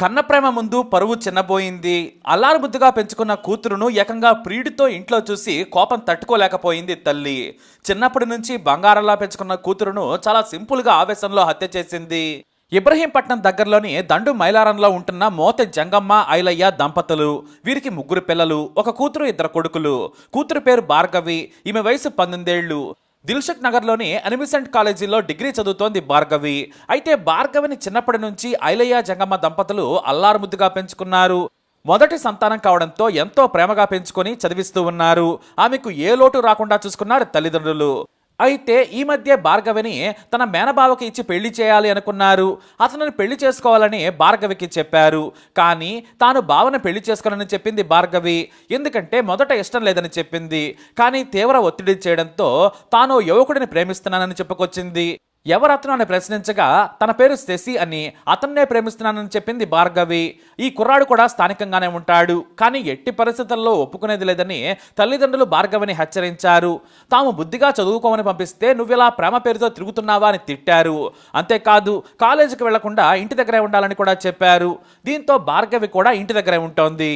కన్నప్రేమ ముందు పరువు చిన్నబోయింది. అల్లారు ముద్దుగా పెంచుకున్న కూతురును ఏకంగా ప్రియుడితో ఇంట్లో చూసి కోపం తట్టుకోలేకపోయింది తల్లి. చిన్నప్పటి నుంచి బంగారంలా పెంచుకున్న కూతురును చాలా సింపుల్గా ఆవేశంలో హత్య చేసింది. ఇబ్రహీంపట్నం దగ్గరలోని దండు మైలారంలో ఉంటున్న మోత జంగమ్మ ఐలయ్య దంపతులు వీరికి ముగ్గురు పిల్లలు ఒక కూతురు ఇద్దరు కొడుకులు. కూతురు పేరు భార్గవి ఈమె వయసు పంతొమ్మిదేళ్ళు దిల్షక్ నగర్లోని అనిమిసెంట్ కాలేజీలో డిగ్రీ చదువుతోంది భార్గవి. అయితే భార్గవిని చిన్నప్పటి నుంచి ఐలయ్య జంగమ్మ దంపతులు అల్లారుముద్దుగా పెంచుకున్నారు. మొదటి సంతానం కావడంతో ఎంతో ప్రేమగా పెంచుకొని చదివిస్తూ ఉన్నారు. ఆమెకు ఏ లోటు రాకుండా చూసుకున్నారు తల్లిదండ్రులు. అయితే ఈ మధ్య భార్గవిని తన మేనబావకి ఇచ్చి పెళ్ళి చేయాలి అనుకున్నారు. అతనిని పెళ్ళి చేసుకోవాలని భార్గవికి చెప్పారు. కానీ తాను బావను పెళ్ళి చేసుకోనని చెప్పింది భార్గవి. ఎందుకంటే మొదట ఇష్టం లేదని చెప్పింది. కానీ తీవ్ర ఒత్తిడి చేయడంతో తాను యువకుడిని ప్రేమిస్తున్నానని చెప్పుకొచ్చింది. ఎవరతను అని ప్రశ్నించగా తన పేరు శశి అని అతన్నే ప్రేమిస్తున్నానని చెప్పింది భార్గవి. ఈ కుర్రాడు కూడా స్థానికంగానే ఉంటాడు. కానీ ఎట్టి పరిస్థితుల్లో ఒప్పుకునేది లేదని తల్లిదండ్రులు భార్గవిని హెచ్చరించారు. తాము బుద్ధిగా చదువుకోమని పంపిస్తే నువ్విలా ప్రేమ పేరుతో తిరుగుతున్నావా అని తిట్టారు. అంతేకాదు కాలేజీకి వెళ్ళకుండా ఇంటి దగ్గరే ఉండాలని కూడా చెప్పారు. దీంతో భార్గవి కూడా ఇంటి దగ్గరే ఉంటోంది.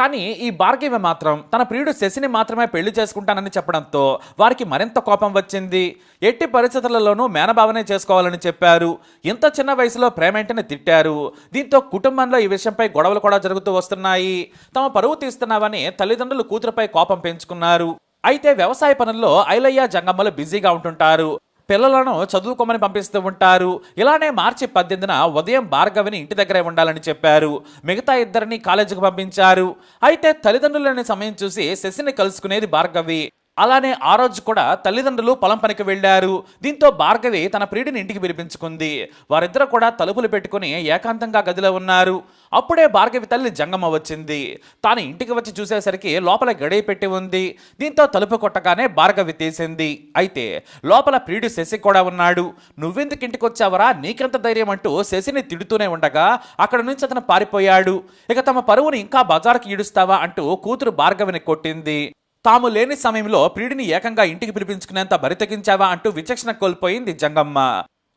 కానీ ఈ భార్గవి మాత్రం తన ప్రియుడు శశిని మాత్రమే పెళ్ళి చేసుకుంటానని చెప్పడంతో వారికి మరింత కోపం వచ్చింది. ఎట్టి పరిస్థితులలోనూ మేనభావనే చేసుకోవాలని చెప్పారు. ఇంత చిన్న వయసులో ప్రేమేంటని తిట్టారు. దీంతో కుటుంబంలో ఈ విషయంపై గొడవలు కూడా జరుగుతూ వస్తున్నాయి. తమ పరువు తీస్తున్నావని తల్లిదండ్రులు కూతురుపై కోపం పెంచుకున్నారు. అయితే వ్యవసాయ పనుల్లో ఐలయ్య జంగమ్మలు బిజీగా ఉంటుంటారు. పిల్లలను చదువుకోమని పంపిస్తూ ఉంటారు. ఇలానే మార్చి పద్దెనిమిదిన ఉదయం భార్గవిని ఇంటి దగ్గరే ఉండాలని చెప్పారు. మిగతా ఇద్దరిని కాలేజీకి పంపించారు. అయితే తల్లిదండ్రులని సమయం చూసి శశిని కలుసుకునేది భార్గవి. అలానే ఆ రోజు కూడా తల్లిదండ్రులు పొలం పనికి వెళ్ళారు. దీంతో భార్గవి తన ప్రియుడిని ఇంటికి పిలిపించుకుంది. వారిద్దరు కూడా తలుపులు పెట్టుకుని ఏకాంతంగా గదిలో ఉన్నారు. అప్పుడే భార్గవి తల్లి జంగమ్మ వచ్చింది. తాను ఇంటికి వచ్చి చూసేసరికి లోపల గడియ పెట్టి ఉంది. దీంతో తలుపు కొట్టగానే భార్గవి తీసింది. అయితే లోపల ప్రియుడు శశి కూడా ఉన్నాడు. నువ్వెందుకు ఇంటికి వచ్చావరా? నీకెంత ధైర్యం? అంటూ శశిని తిడుతూనే ఉండగా అక్కడ నుంచి అతను పారిపోయాడు. ఇక తమ పరువుని ఇంకా బజార్కి ఈడుస్తావా? అంటూ కూతురు భార్గవిని కొట్టింది. తాము లేని సమయంలో ప్రియుడిని ఏకంగా ఇంటికి పిలిపించుకునేంత బరితెగించావా అంటూ విచక్షణ కోల్పోయింది జంగమ్మ.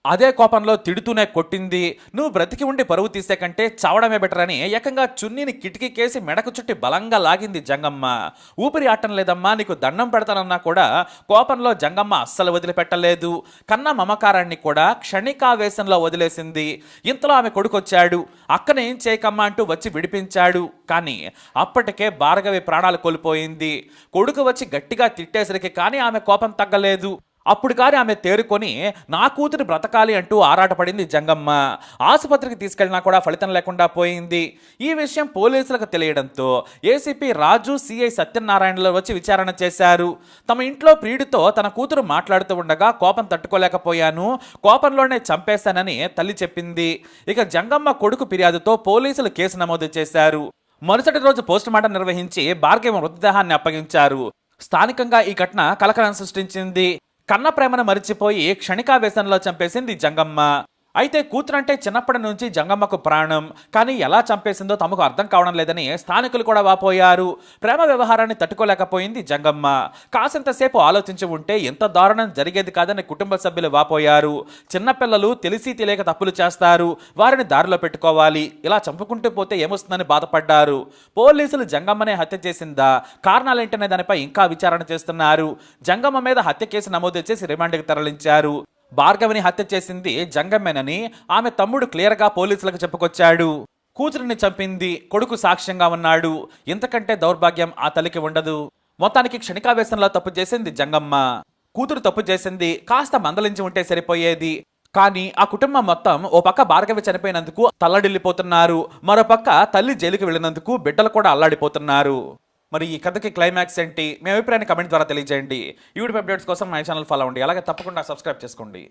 అదే కోపంలో తిడుతూనే కొట్టింది. నువ్వు బ్రతికి ఉండి పరువు తీసే కంటే చావడమే బెటర్ అని ఏకంగా చున్నీని కిటికీ కేసి మెడకు చుట్టి బలంగా లాగింది జంగమ్మ. ఊపిరి ఆటం లేదమ్మా నీకు దండం పెడతానన్నా కూడా కోపంలో జంగమ్మ అస్సలు వదిలిపెట్టలేదు. కన్న మమకారాన్ని కూడా క్షణికావేశంలో వదిలేసింది. ఇంతలో ఆమె కొడుకొచ్చాడు. అక్కన ఏం చేయకమ్మా అంటూ వచ్చి విడిపించాడు. కానీ అప్పటికే భార్గవి ప్రాణాలు కోల్పోయింది. కొడుకు వచ్చి గట్టిగా తిట్టేసరికి కానీ ఆమె కోపం తగ్గలేదు. అప్పుడు కానీ ఆమె తేరుకొని నా కూతురు బ్రతకాలి అంటూ ఆరాటపడింది జంగమ్మ. ఆసుపత్రికి తీసుకెళ్ళినా కూడా ఫలితం లేకుండా పోయింది. ఈ విషయం పోలీసులకు తెలియడంతో ఏసీపీ రాజు సిఐ సత్యనారాయణలో వచ్చి విచారణ చేశారు. తమ ఇంట్లో ప్రియుడితో తన కూతురు మాట్లాడుతూ ఉండగా కోపం తట్టుకోలేకపోయాను. కోపంలోనే చంపేశానని తల్లి చెప్పింది. ఇక జంగమ్మ కొడుకు ఫిర్యాదుతో పోలీసులు కేసు నమోదు చేశారు. మరుసటి రోజు పోస్టుమార్టం నిర్వహించి భార్గవ మృతదేహాన్ని అప్పగించారు. స్థానికంగా ఈ ఘటన కలకలం సృష్టించింది. కన్న ప్రేమను మరిచిపోయి క్షణికావేశంలో చంపేసింది జంగమ్మ. అయితే కూతురంటే చిన్నప్పటి నుంచి జంగమ్మకు ప్రాణం. కానీ ఎలా చంపేసిందో తమకు అర్థం కావడం లేదని స్థానికులు కూడా వాపోయారు. ప్రేమ వ్యవహారాన్ని తట్టుకోలేకపోయింది జంగమ్మ. కాసింతసేపు ఆలోచించి ఉంటే ఎంత దారుణం జరిగేది కాదని కుటుంబ సభ్యులు వాపోయారు. చిన్నపిల్లలు తెలిసి తెలియక తప్పులు చేస్తారు. వారిని దారిలో పెట్టుకోవాలి. ఇలా చంపుకుంటూ పోతే ఏమొస్తుందని బాధపడ్డారు. పోలీసులు జంగమ్మనే హత్య చేసిందా? కారణాలేంటనే దానిపై ఇంకా విచారణ చేస్తున్నారు. జంగమ్మ మీద హత్య కేసు నమోదు చేసి రిమాండ్కి తరలించారు. భార్గవిని హత్య చేసింది జంగమ్మేనని ఆమె తమ్ముడు క్లియర్గా పోలీసులకు చెప్పుకొచ్చాడు. కూతురిని చంపింది కొడుకు సాక్ష్యంగా ఉన్నాడు. ఇంతకంటే దౌర్భాగ్యం ఆ తల్లికి ఉండదు. మొత్తానికి క్షణికావేశంలో తప్పు చేసింది జంగమ్మ. కూతురు తప్పు చేసింది కాస్త మందలించి ఉంటే సరిపోయేది. కానీ ఆ కుటుంబం మొత్తం ఓ పక్క భార్గవి చనిపోయినందుకు తల్లడిల్లిపోతున్నారు. మరో పక్క తల్లి జైలుకి వెళ్ళినందుకు బిడ్డలు కూడా అల్లాడిపోతున్నారు. మరి ఈ కథకి క్లైమాక్స్ ఏంటి? మీ అభిప్రాయాన్ని కమెంట్ ద్వారా తెలియజేయండి. యూట్యూబ్ అప్డేట్స్ కోసం మై ఛానల్ ఫాలో అవ్వండి. అలాగే తప్పకుండా సబ్స్క్రైబ్ చేసుకోండి.